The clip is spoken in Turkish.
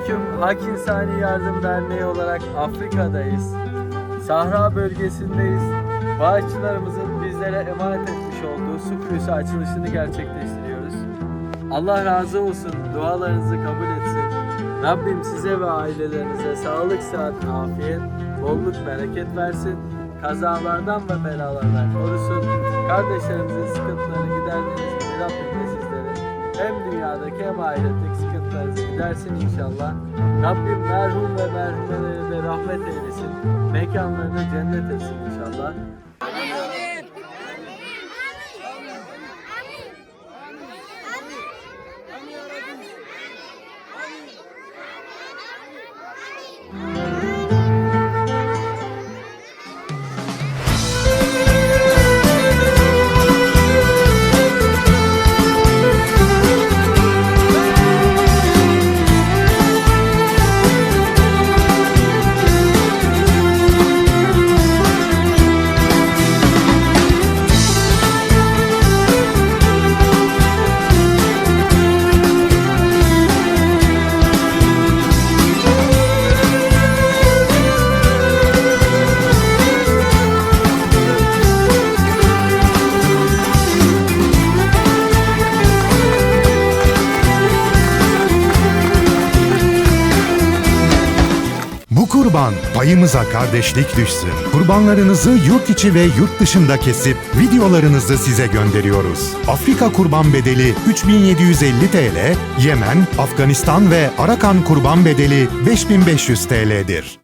Selamünaleyküm. Hak İnsani Yardım Derneği olarak Afrika'dayız. Sahra bölgesindeyiz. Bağışçılarımızın bizlere emanet etmiş olduğu su açılışını gerçekleştiriyoruz. Allah razı olsun. Dualarınızı kabul etsin. Rabbim size ve ailelerinize sağlık, sıhhat, afiyet, bolluk, bereket versin. Kazalardan ve belalardan korusun. Kardeşlerimizin sıkıntılarını giderdiğiniz gibi Rabbim de sizlerin hem dünyadaki hem ahiretteki sıkıntılarınızı gidersin inşallah. Rabbim merhum ve merhumelere de rahmet eylesin. Mekanlarını cennet etsin inşallah. Bu kurban payımıza kardeşlik düşsün. Kurbanlarınızı yurt içi ve yurt dışında kesip videolarınızı size gönderiyoruz. Afrika kurban bedeli 3750 TL, Yemen, Afganistan ve Arakan kurban bedeli 5500 TL'dir.